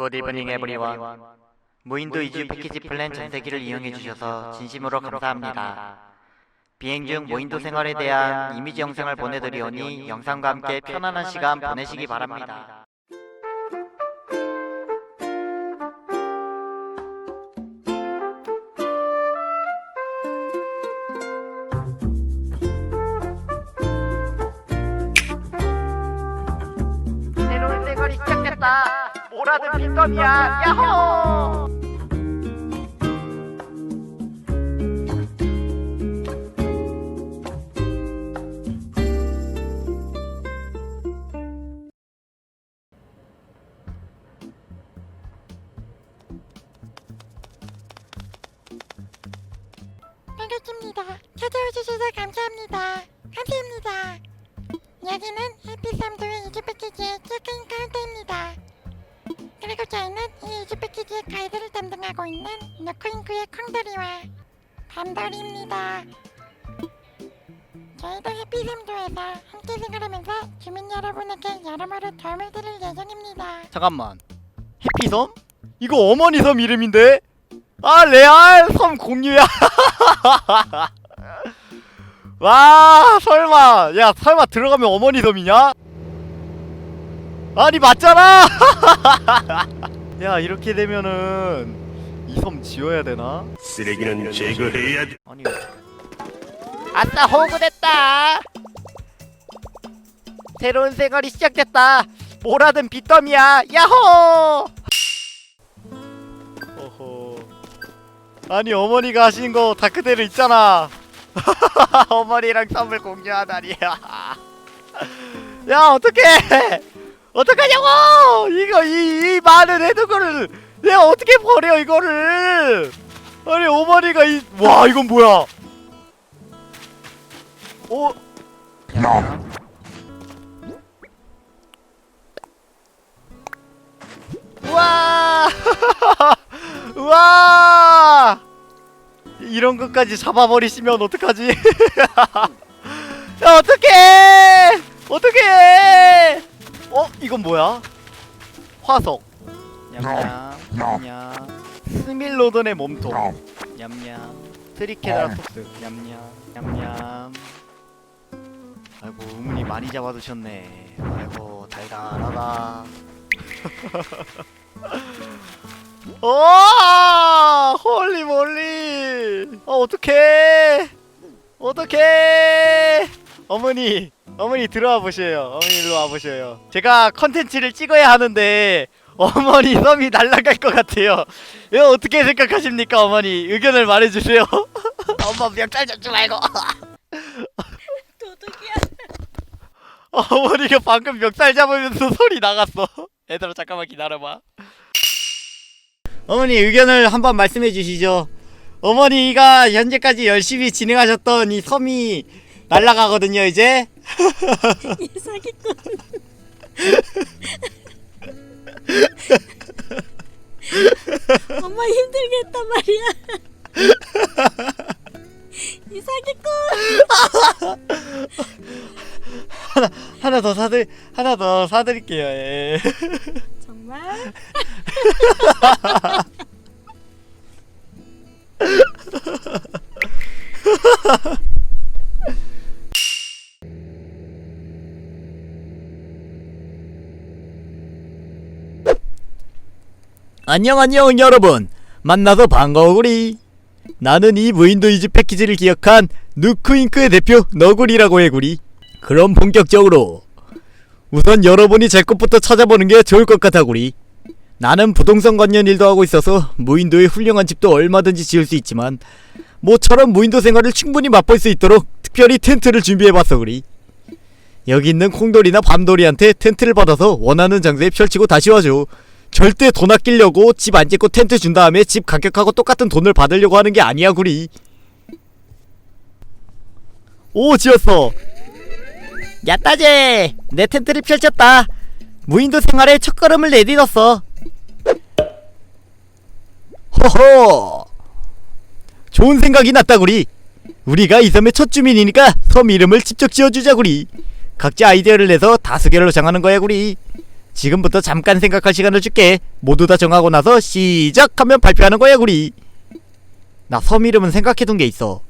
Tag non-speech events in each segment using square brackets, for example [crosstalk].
굿 이브닝 에브리원 무인도 이주 패키지 플랜 전세기를 이용해 주셔서 진심으로 감사합니다. 비행 중 무인도 생활에 대한 이미지 영상을 보내드리오니 영상과 함께 편안한 시간 보내시기 바랍니다. 새로운 생활이 시작됐다. 뭐라든 빈덤이야. 야호! 반갑습니다. 찾아와주셔서 감사합니다. 감사합니다. 여기는 해피삼도의 이주 패키지의 체크인 카운터입니다. 그리고 저희는 이 이주 패키지의 가이드를 담당하고 있는 너크잉크의 콩돌이와 밤돌이입니다. 저희도 해피삼도에서 함께 생활하면서 주민 여러분에게 여러모로 도움을 드릴 예정입니다. 잠깐만 해피섬? 이거 어머니 섬 이름인데? 아 레알 섬 공유야 [laughs] 와 설마 야 설마 들어가면 어머니 섬이냐? 아니 맞잖아 [laughs] 야 이렇게 되면은 이 섬 지어야 되나? 쓰레기는 제거해야 돼. 아니 아싸 호구됐다. 새로운 생활이 시작됐다. 뭐라든 빈덤이야. 야호! 어허 아니 어머니가 하신 거 다 그대로 있잖아 [laughs] 어머니랑 선물 공유하다니. [laughs] 야 어떡해 어떡하냐고! 이거 이, 이 많은 해두거를 내가 어떻게 버려 이거를! 아니 어머니가 이 와 이건 뭐야? 어? 우와! [laughs] 우와! 이런 것까지 잡아버리시면 어떡하지? [laughs] 야 어떡해! 어떡해 어? 이건 뭐야? 화석. 냠냠 냠냠 스밀로던의 몸통. 냠냠 트리케라톱스. 냠냠 냠냠 아이고 우문이 많이 잡아두셨네. 아이고 달달하다. 와 [laughs] 홀리 몰리! 어 어떡해? 어떡해 어머니 어머니 들어와 보셔요. 어머니 일로 와 보셔요. 제가 컨텐츠를 찍어야 하는데 어머니 썸이 날아갈 것 같아요. 이거 어떻게 생각하십니까 어머니? 의견을 말해주세요. [laughs] 엄마 명찰 잡지 말고. [laughs] 도둑이야. 어머니가 방금 멱살 잡으면서 소리 나갔어. 얘들아 잠깐만 기다려봐. 어머니 의견을 한번 말씀해 주시죠. 어머니가 현재까지 열심히 진행하셨던 이 섬이 날아가거든요 이제 [laughs] 이 사기꾼. [laughs] 엄마 힘들게 했단 말이야. 이 사기꾼. 하나 더 사드 하나 더 사드릴게요 예. 정말? [laughs] 안녕 안녕 여러분. 만나서 반가워구리. 나는 이 무인도 이즈 패키지를 기억한 누크잉크의 대표 너구리라고 해구리. 그럼 본격적으로 우선 여러분이 제 것부터 찾아보는 게 좋을 것 같아구리. 나는 부동산 관련 일도 하고 있어서 무인도에 훌륭한 집도 얼마든지 지을 수 있지만 모처럼 무인도 생활을 충분히 맛볼 수 있도록 특별히 텐트를 준비해봤어 구리. 여기 있는 콩돌이나 밤돌이한테 텐트를 받아서 원하는 장소에 펼치고 다시 와줘 절대 돈 아끼려고 집 안 짓고 텐트 준 다음에 집 가격하고 똑같은 돈을 받으려고 하는 게 아니야 구리. 오 지었어. 야따제. 내 텐트를 펼쳤다. 무인도 생활에 첫걸음을 내딛었어. 허허. 좋은 생각이 났다 구리. 우리가 이 섬의 첫 주민이니까 섬 이름을 직접 지어주자 구리. 각자 아이디어를 내서 다수결로 정하는 거야 구리 지금부터 잠깐 생각할 시간을 줄게. 모두 다 정하고 나서 시작하면 발표하는 거야, 구리. 나 섬 이름은 생각해둔 게 있어.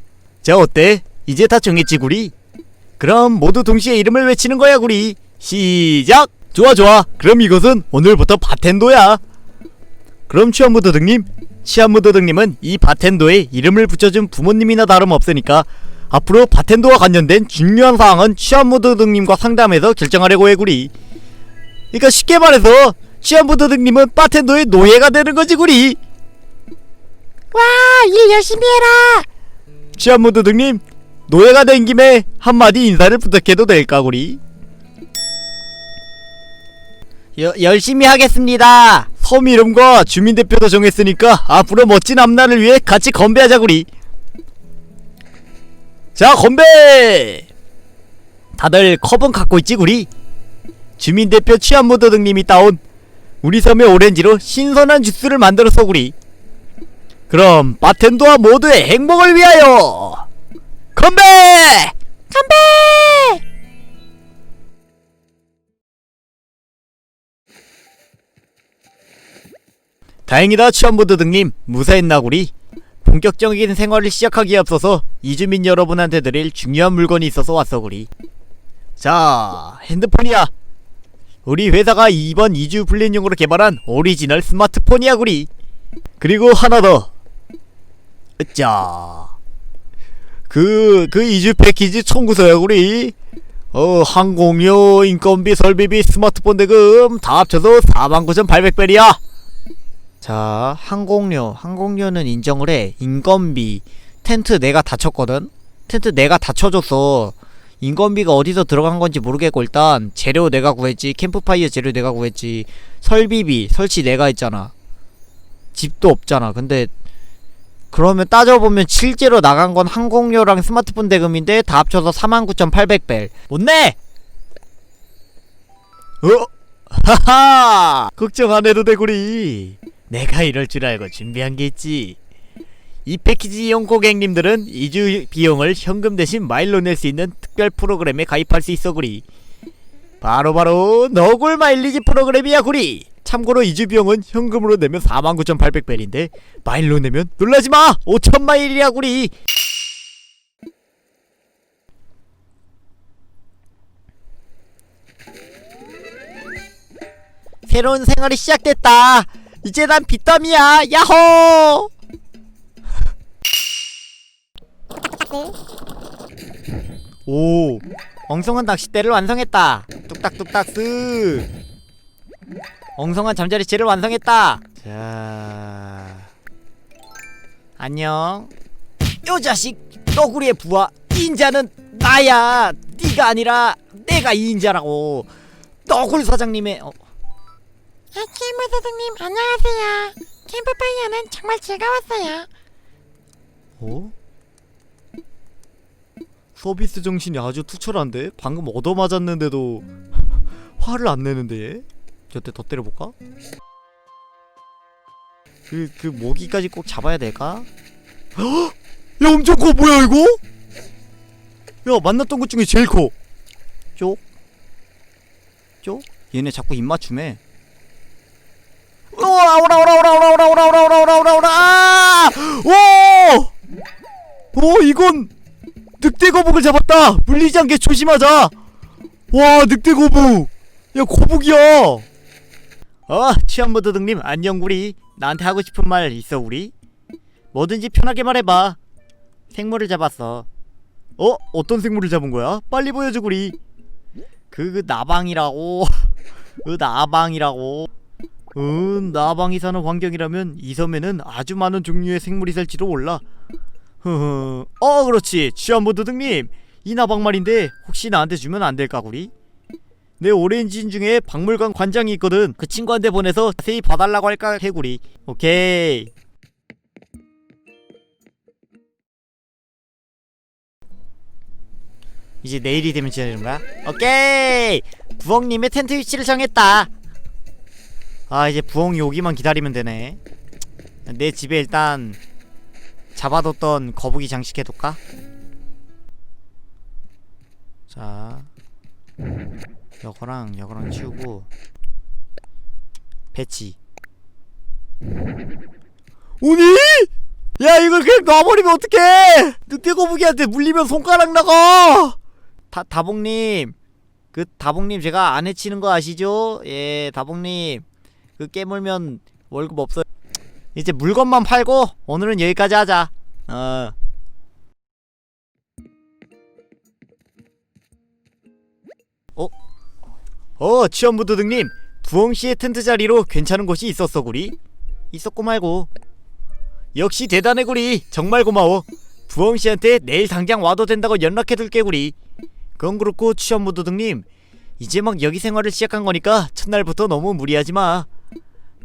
자, 어때? 이제 다 정했지, 구리? 그럼 모두 동시에 이름을 외치는 거야, 구리. 시작! 좋아, 좋아. 그럼 이것은 오늘부터 바텐도야. 그럼 치안무 도등님, 치안무 도등님은 이 바텐도에 이름을 붙여준 부모님이나 다름없으니까 앞으로 바텐도와 관련된 중요한 사항은 치안무 도등님과 상담해서 결정하려고 해, 구리. 그러니까 쉽게 말해서 치안부 도등님은 바텐더의 노예가 되는 거지 구리. 와, 일 열심히 해라. 치안부 도등님 노예가 된 김에 한마디 인사를 부탁해도 될까 구리? 여, 열심히 하겠습니다. 섬 이름과 주민 대표도 정했으니까 앞으로 멋진 앞날을 위해 같이 건배하자 구리. 자 건배! 다들 컵은 갖고 있지 구리 주민대표 취한무도 등님이 따온 우리 섬의 오렌지로 신선한 주스를 만들어 서 구리. 그럼 바텐더와 모두의 행복을 위하여 건배! 건배! 다행이다 취한무도 등님. 무사했나 구리. 본격적인 생활을 시작하기에 앞서서 이주민 여러분한테 드릴 중요한 물건이 있어서 왔어 구리. 자 핸드폰이야 우리 회사가 이번 이주 플랜용으로 개발한 오리지널 스마트폰이야 구리. 그리고 하나 더. 으짜 그, 그 이주 패키지 청구서야 구리. 어 항공료 인건비 설비비 스마트폰 대금 다 합쳐서 49,800별이야. 자 항공료. 항공료는 인정을 해. 인건비. 텐트 내가 다 쳤거든? 텐트 내가 다 쳐줬어 인건비가 어디서 들어간 건지 모르겠고 일단 재료 내가 구했지 캠프파이어 재료 내가 구했지 설비비 설치 내가 했잖아 집도 없잖아 근데 그러면 따져보면 실제로 나간 건 항공료랑 스마트폰 대금인데 다 합쳐서 49,800벨 못 내! 어? 하하! 걱정 안 해도 되구리 내가 이럴 줄 알고 준비한 게 있지 이 패키지 이용 고객님들은 이주 비용을 현금 대신 마일로 낼 수 있는 특별 프로그램에 가입할 수 있어 구리. 바로 바로 너굴 마일리지 프로그램이야 구리. 참고로 이주 비용은 현금으로 내면 49,800벨인데 마일로 내면 놀라지마! 5,000마일이야 구리. 새로운 생활이 시작됐다. 이제 난 빚더미야. 야호 오 엉성한 낚싯대를 완성했다. 뚝딱뚝딱 쓱. 엉성한 잠자리채를 완성했다. 자 안녕. 요 자식 너구리의 부하 인자는 나야. 네가 아니라 내가 이 인자라고. 너굴 사장님의 어, 아, 치무 도둑님 안녕하세요. 캠프파이어는 정말 즐거웠어요. 어? 서비스 정신이 아주 투철한데? 방금 얻어맞았는데도 [laughs] 화를 안 내는데? 저때 더 때려볼까? 그, 그 모기까지 꼭 잡아야 될까? 헉! [gasps] 야 엄청 커 뭐야 이거? 야 만났던 것 중에 제일 커 쪽? 쪽? 얘네 자꾸 입맞춤해 오라 오라 오라 오라 오라 오라 오라 오라 오라 오라 오라 오라 아! 오! 오 이건 늑대 거북을 잡았다. 물리지 않게 조심하자. 와 늑대 거북. 야 거북이야. 어 취한부 도등님 안녕 구리. 나한테 하고 싶은 말 있어 우리? 뭐든지 편하게 말해봐. 생물을 잡았어. 어? 어떤 생물을 잡은 거야? 빨리 보여줘 구리. 그, 그 나방이라고. [laughs] 그 나방이라고. 음, 나방이 사는 환경이라면 이 섬에는 아주 많은 종류의 생물이 살지도 몰라. 흐흐. 어, 그렇지. 취한부 도등님. 이 나방 말인데 혹시 나한테 주면 안 될까, 구리? 내 오렌지인 중에 박물관 관장이 있거든. 그 친구한테 보내서 자세히 봐달라고 할까, 해구리. 오케이. 이제 내일이 되면 지내는 거야? 오케이! 부엉님의 텐트 위치를 정했다. 아 이제 부엉이 오기만 기다리면 되네 내 집에 일단 잡아뒀던 거북이 장식해둘까? 자 여거랑 여거랑 치우고 패치 오니? 야 이걸 그냥 놔버리면 어떡해 늑대 거북이한테 물리면 손가락 나가 다, 다봉님 그 다봉님 제가 안 해치는 거 아시죠? 예 다봉님 그 깨물면 월급 없어요 이제 물건만 팔고 오늘은 여기까지 하자. 어. 어? 어 취업무도등님. 부엉씨의 텐트 자리로 괜찮은 곳이 있었어 구리. 있었고 말고. 역시 대단해 구리. 정말 고마워. 부엉씨한테 내일 당장 와도 된다고 연락해둘게 구리. 그건 그렇고 취업무도등님. 이제 막 여기 생활을 시작한 거니까 첫날부터 너무 무리하지 마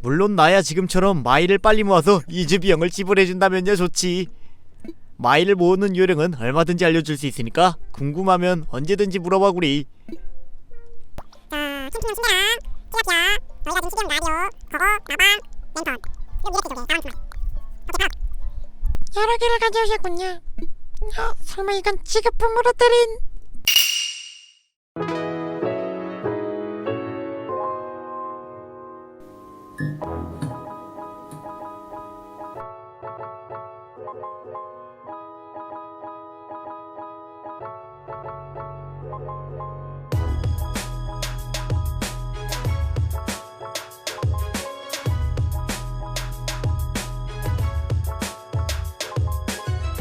물론 나야 지금처럼 마일을 빨리 모아서 이주 비용을 지불해준다면야 좋지. 마일을 모으는 요령은 얼마든지 알려줄 수 있으니까 궁금하면 언제든지 물어봐 구리. 자, 캠핑용 침대랑 찌라피야 저희가 지금 시계용 라디오 그거 가방 랜턴. 그리고 이렇게 저게 나만 그만 오케이 가 여러 개를 가져오셨군요. 어, 설마 이건 지급품으로 드린